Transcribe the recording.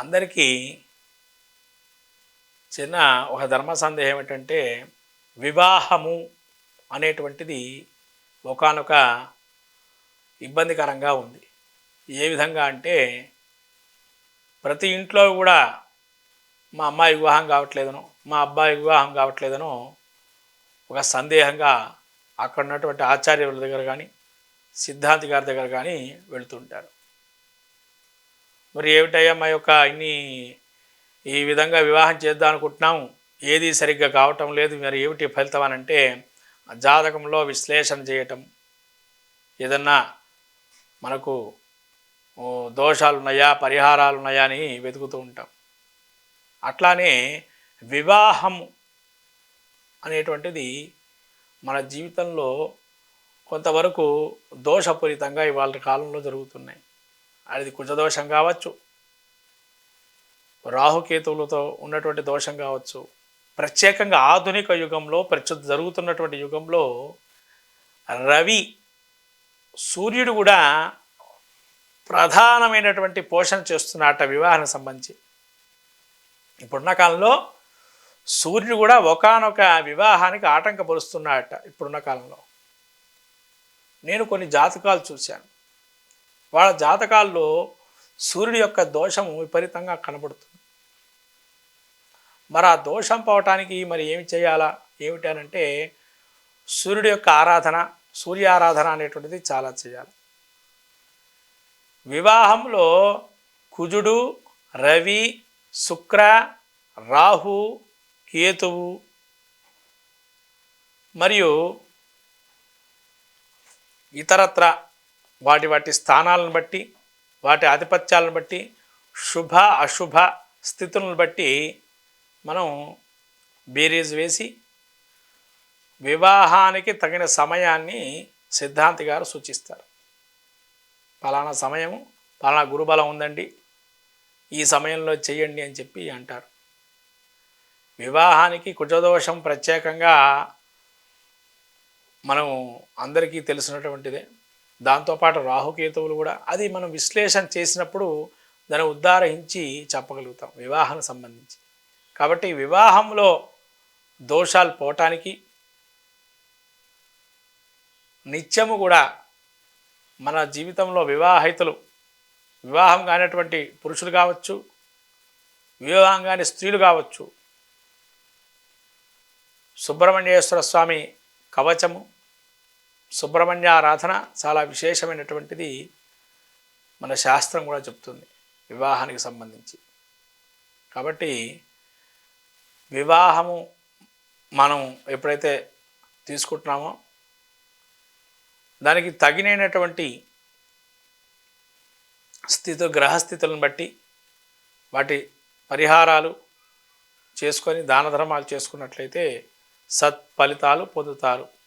అందరికీ చిన్న ఒక ధర్మ సందేహం ఏమిటంటే వివాహము అనేటువంటిది ఒకానొక ఇబ్బందికరంగా ఉంది. ఏ విధంగా అంటే ప్రతి ఇంట్లో కూడా మా అమ్మాయి వివాహం కావట్లేదనో మా అబ్బాయి వివాహం కావట్లేదనో ఒక సందేహంగా అక్కడ ఉన్నటువంటి ఆచార్యుల దగ్గర కానీ సిద్ధాంతి గారి దగ్గర కానీ వెళుతుంటారు. మరి ఏమిటయ్యా మా యొక్క ఇన్ని ఈ విధంగా వివాహం చేద్దాం అనుకుంటున్నాం? ఏది సరిగ్గా కావటం లేదు. మరి ఏమిటి ఫలితం అని అంటే జాతకంలో విశ్లేషణ చేయటం. ఏదన్నా మనకు దోషాలు ఉన్నాయా పరిహారాలు ఉన్నాయా అని వెతుకుతూ ఉంటాం. అట్లానే వివాహం అనేటువంటిది మన జీవితంలో కొంతవరకు దోషపూరితంగా ఇవాళ కాలంలో జరుగుతున్నాయి. అది కుజదోషం కావచ్చు రాహుకేతువులతో ఉన్నటువంటి దోషం కావచ్చు ప్రత్యేకంగా ఆధునిక యుగంలో ప్రస్తుతం జరుగుతున్నటువంటి యుగంలో రవి సూర్యుడు కూడా ప్రధానమైనటువంటి పోషణ చేస్తున్నట వివాహానికి సంబంధించి. ఇప్పుడున్న కాలంలో సూర్యుడు కూడా ఒకానొక వివాహానికి ఆటంకపరుస్తున్నాడట ఇప్పుడున్న కాలంలో. నేను కొన్ని జాతకాలు చూశాను. వాళ్ళ జాతకాల్లో సూర్యుడి యొక్క దోషము విపరీతంగా కనబడుతుంది. మరి ఆ దోషం పోవటానికి మరి ఏమి చేయాలా? ఏమిటి అని అంటే సూర్యుడి యొక్క ఆరాధన సూర్య ఆరాధన అనేటువంటిది చాలా చేయాలి. వివాహంలో కుజుడు రవి శుక్ర రాహు కేతువు మరియు ఇతరత్ర వాటి వాటి స్థానాలను బట్టి వాటి ఆధిపత్యాలను బట్టి శుభ అశుభ స్థితులను బట్టి మనం బీరీజ్ వేసి వివాహానికి తగిన సమయాన్ని సిద్ధాంతి గారు సూచిస్తారు. పలానా సమయము పలానా గురుబలం ఉందండి ఈ సమయంలో చేయండి అని చెప్పి అంటారు. వివాహానికి కుజదోషం ప్రత్యేకంగా మనం అందరికీ తెలిసినటువంటిదే. దాంతోపాటు రాహుకేతువులు కూడా అది మనం విశ్లేషణ చేసినప్పుడు దాన్ని ఉద్దారహించి చెప్పగలుగుతాం వివాహానికి సంబంధించి. కాబట్టి వివాహంలో దోషాలు పోవటానికి నిత్యము కూడా మన జీవితంలో వివాహితులు వివాహం కానటువంటి పురుషులు కావచ్చు వివాహం కాని స్త్రీలు కావచ్చు సుబ్రహ్మణ్యేశ్వర స్వామి కవచము సుబ్రహ్మణ్య ఆరాధన చాలా విశేషమైనటువంటిది మన శాస్త్రం కూడా చెప్తుంది వివాహానికి సంబంధించి. కాబట్టి వివాహము మనం ఎప్పుడైతే తీసుకుంటున్నామో దానికి తగినటువంటి స్థితి గ్రహస్థితులను బట్టి వాటి పరిహారాలు చేసుకొని దాన ధర్మాలు చేసుకున్నట్లయితే సత్ ఫలితాలు పొందుతారు.